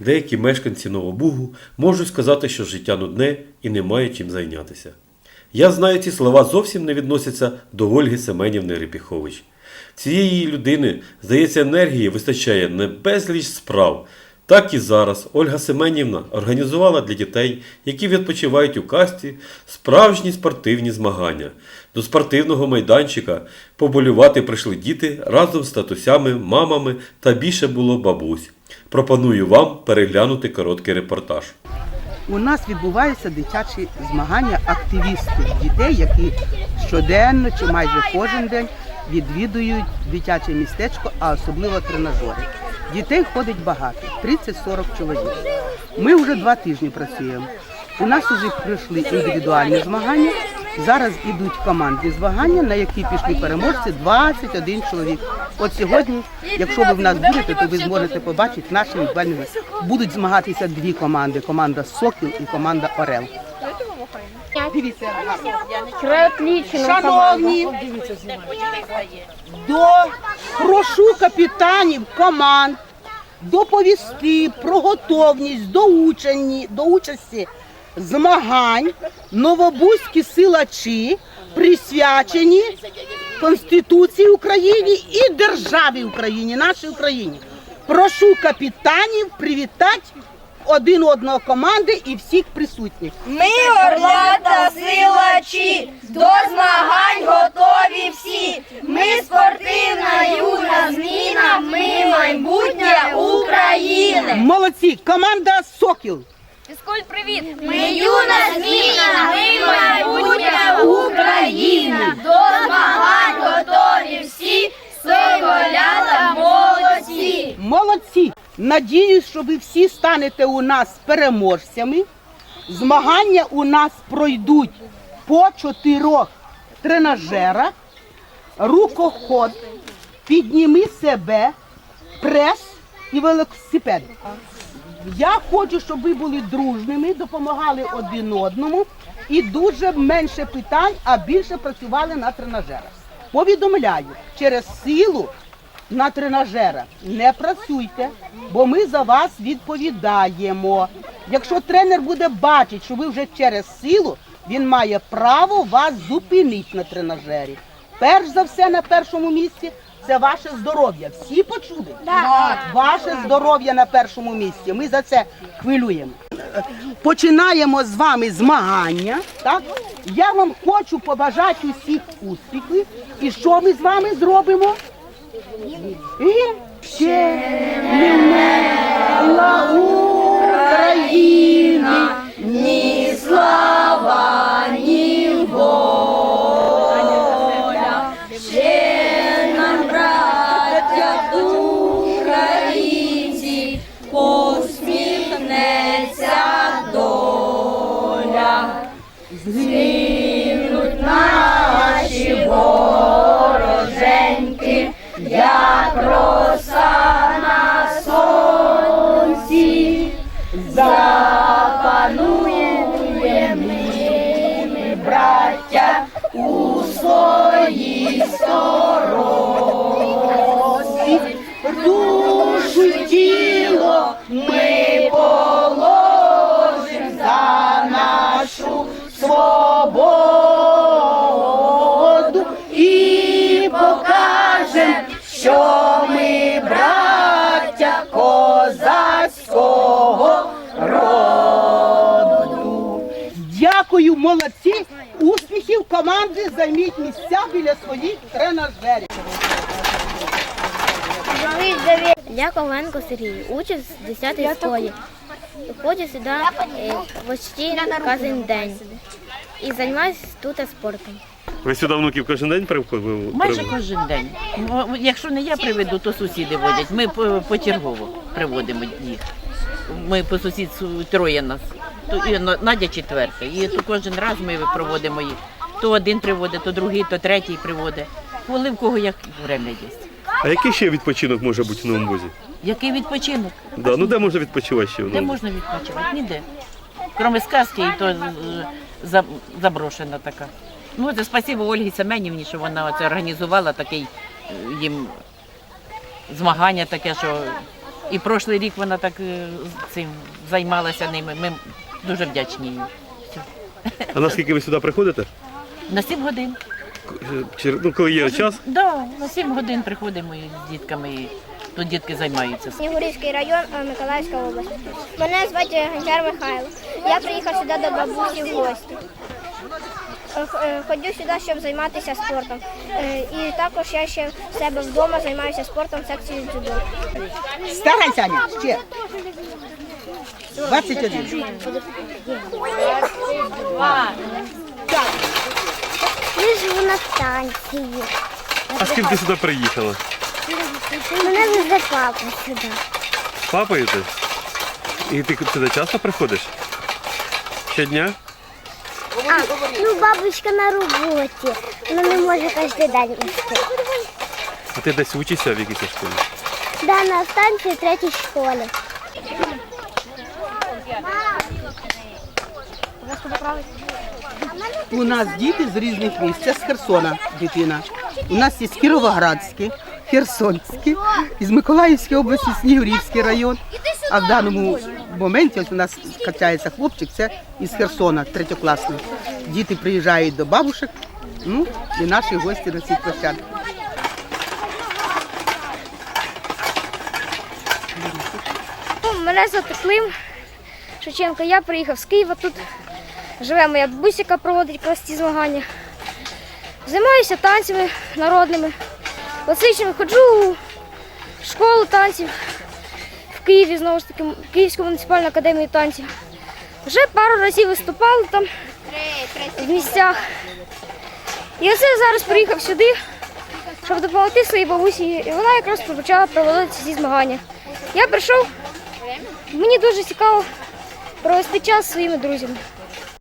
Деякі мешканці Новобугу можуть сказати, що життя нудне і немає чим зайнятися. Я знаю, ці слова зовсім не відносяться до Ольги Семенівни Репіхович. Цієї людини, здається, енергії вистачає не безліч справ. Так і зараз Ольга Семенівна організувала для дітей, які відпочивають у касті, справжні спортивні змагання. До спортивного майданчика поболювати прийшли діти разом з татусями, мамами та більше було бабусь. Пропоную вам переглянути короткий репортаж. У нас відбуваються дитячі змагання активістів дітей, які щоденно чи майже кожен день відвідують дитяче містечко, а особливо тренажери. Дітей ходить багато 30-40 чоловік. Ми вже два тижні працюємо. У нас вже пройшли індивідуальні змагання. Зараз ідуть командні змагання, на які пішли переможці 21 чоловік. От сьогодні, якщо ви в нас будете, то ви зможете побачити наші індивідуальні. Будуть змагатися дві команди: команда Сокіл і команда Орел. Дивіться, Шановні, до прошу капітанів команд доповісти про готовність до учені, до участі змагань новобузькі силачі присвячені Конституції України і державі Україні, нашій Україні. Прошу капітанів привітати один одного команди і всіх присутніх. Ми орлата силачі, до змагань готові всі. Ми спортивна юна зміна, ми майбутнє України. Молодці! Команда Сокіл. Фізкуль, привіт! Ми юна зміна, ми майбутнє України. До змагань готові всі, сиволята молодці. Молодці! Надіюсь, що ви всі станете у нас переможцями. Змагання у нас пройдуть по чотирьох тренажерах, рукоход, підніми себе, прес і велосипед. Я хочу, щоб ви були дружними, допомагали один одному і дуже менше питань, а більше працювали на тренажерах. Повідомляю, через силу на тренажерах не працюйте, бо ми за вас відповідаємо. Якщо тренер буде бачити, що ви вже через силу, він має право вас зупинити на тренажері. Перш за все на першому місці це ваше здоров'я. Всі почули? Так. Ваше здоров'я на першому місці. Ми за це хвилюємо. Починаємо з вами змагання. Так? Я вам хочу побажати усіх успіхів. І що ми з вами зробимо? І ще не Україна, ні слава, Yeah. Свободу і покажем, що ми браття козацького роду. Дякую, молодці! Успіхів команди займіть місця біля своїх тренажерів. Я Коваленко Сергій, учусь в 10 школі. Ходжу сюди е, почти кожен день і займаюся тут спортом. Ви сюди внуків кожен день приходили? Майже кожен день. Ну, Якщо не я приведу, то сусіди водять. Ми по- почергово приводимо їх. Ми по сусідству троє нас. То і Надя четверта. І то кожен раз ми проводимо їх. То один приводить, то другий, то третій приводить. Коли в кого як время є. А який ще відпочинок може бути в Новому Бузі? Який відпочинок? Да, ну де можна відпочивати ще в Де Новому? можна відпочивати? Ніде. Кроме сказки, і то е, за- заброшена така. Ну, це спасибо Ольгі Семенівні, що вона це організувала такий е, їм змагання таке, що І прошлий рік вона так е, цим займалася ними. Ми дуже вдячні їй. А наскільки ви сюди приходите? На 7 годин ну, коли є час. Да, на 7 годин приходимо з дітками. і Тут дітки займаються. Снігурівський район, Миколаївська область. Мене звати Гончар Михайло. Я приїхав сюди до бабусі в гості. Е, е, Ходжу сюди, щоб займатися спортом. Е, і також я ще в себе вдома займаюся спортом в секції дзюдо. Стара Саня, ще. 21. 22. Лежу на станції. А з ким ти сюди приїхала? Мене везе папа сюди. З папою ти? І ти сюди часто приходиш? Щодня? А, ну бабушка на роботі. Вона не може кожен день йти. А ти десь учишся в якійсь школі? Да, на станції третій школі. Мам! Вона? У нас діти з різних місць. Це з Херсона дитина. У нас є з Кіровоградський, Херсонський, із Миколаївської області Снігурівський район. А в даному моменті у нас качається хлопчик, це із Херсона, третьокласний. Діти приїжджають до бабушек, ну і наші гості на цій площадці. Мене Клим Шевченко. Я приїхав з Києва. Тут живе моя бабуся, проводить якраз змагання. Займаюся танцями народними, класичними. Ходжу в школу танців в Києві, знову ж таки, Київську муніципальну академію танців. Вже пару разів виступали там в місцях. І оце зараз приїхав сюди, щоб допомогти своїй бабусі. І вона якраз почала проводити ці змагання. Я прийшов, мені дуже цікаво провести час зі своїми друзями.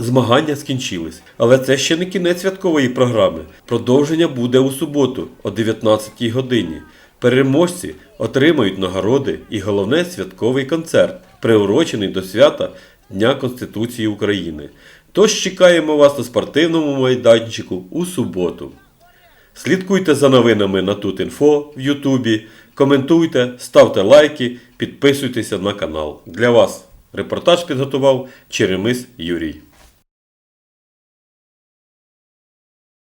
Змагання скінчились, але це ще не кінець святкової програми. Продовження буде у суботу о 19 годині. Переможці отримають нагороди і головне святковий концерт, приурочений до свята Дня Конституції України. Тож чекаємо вас на спортивному майданчику у суботу. Слідкуйте за новинами на Тутінфо в Ютубі, коментуйте, ставте лайки, підписуйтеся на канал. Для вас репортаж підготував Черемис Юрій.